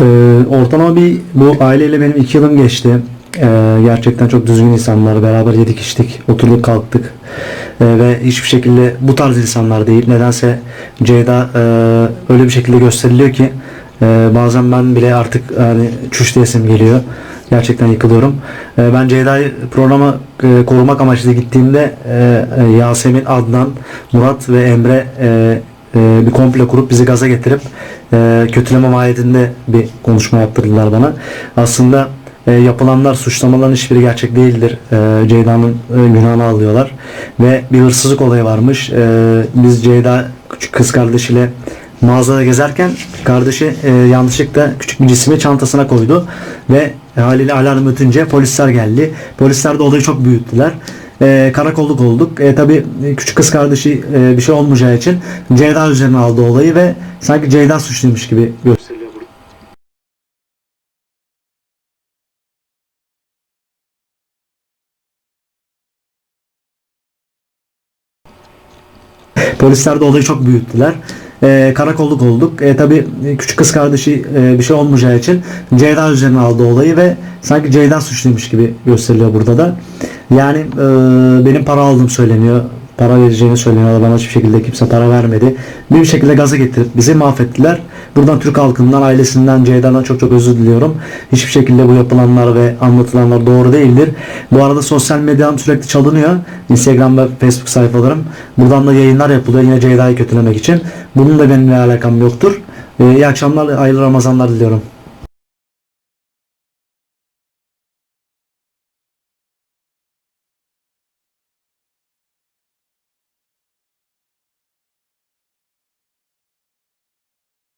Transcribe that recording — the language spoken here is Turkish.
Ee, ortalama bir bu aileyle benim iki yılım geçti. Ee, gerçekten çok düzgün insanlar. Beraber yedik içtik, oturduk kalktık. Ee, ve hiçbir şekilde bu tarz insanlar değil. Nedense Ceyda e, öyle bir şekilde gösteriliyor ki e, bazen ben bile artık yani çüş diyesim geliyor. Gerçekten yıkılıyorum. Ee, ben Ceyda'yı programa e, korumak amaçlı gittiğimde Yasemin, Adnan, Murat ve Emre bir komplo kurup bizi gaza getirip e, kötüleme mahiyetinde bir konuşma yaptırdılar bana. Aslında e, yapılanlar, suçlamaların hiçbiri gerçek değildir. E, Ceyda'nın e, günahını alıyorlar. Ve bir hırsızlık olayı varmış. E, biz Ceyda küçük kız kardeşiyle mağazada gezerken kardeşi e, yanlışlıkla küçük bir cismi çantasına koydu ve haliyle alarm ötünce polisler geldi. Polisler de olayı çok büyüttüler. E, karakolluk olduk. E, Tabi küçük kız kardeşi e, bir şey olmayacağı için Ceyda üzerine aldı olayı ve sanki Ceyda suçluymuş gibi gösteriliyor burada. Polisler de olayı çok büyüttüler. E, karakolluk olduk. E, Tabi küçük kız kardeşi e, bir şey olmayacağı için Ceyda üzerine aldı olayı ve sanki Ceyda suçluymuş gibi gösteriliyor burada da. Yani e, benim para aldığım söyleniyor. Para vereceğini söyleniyor. Bana hiçbir şekilde kimse para vermedi. Bir şekilde gaza getirip bizi mahvettiler. Buradan Türk halkından, ailesinden, Ceyda'dan çok çok özür diliyorum. Hiçbir şekilde bu yapılanlar ve anlatılanlar doğru değildir. Bu arada sosyal medyam sürekli çalınıyor. Instagram ve Facebook sayfalarım. Buradan da yayınlar yapılıyor yine Ceyda'yı kötülemek için. Bunun da benimle alakam yoktur. Ee, iyi akşamlar, hayırlı Ramazanlar diliyorum.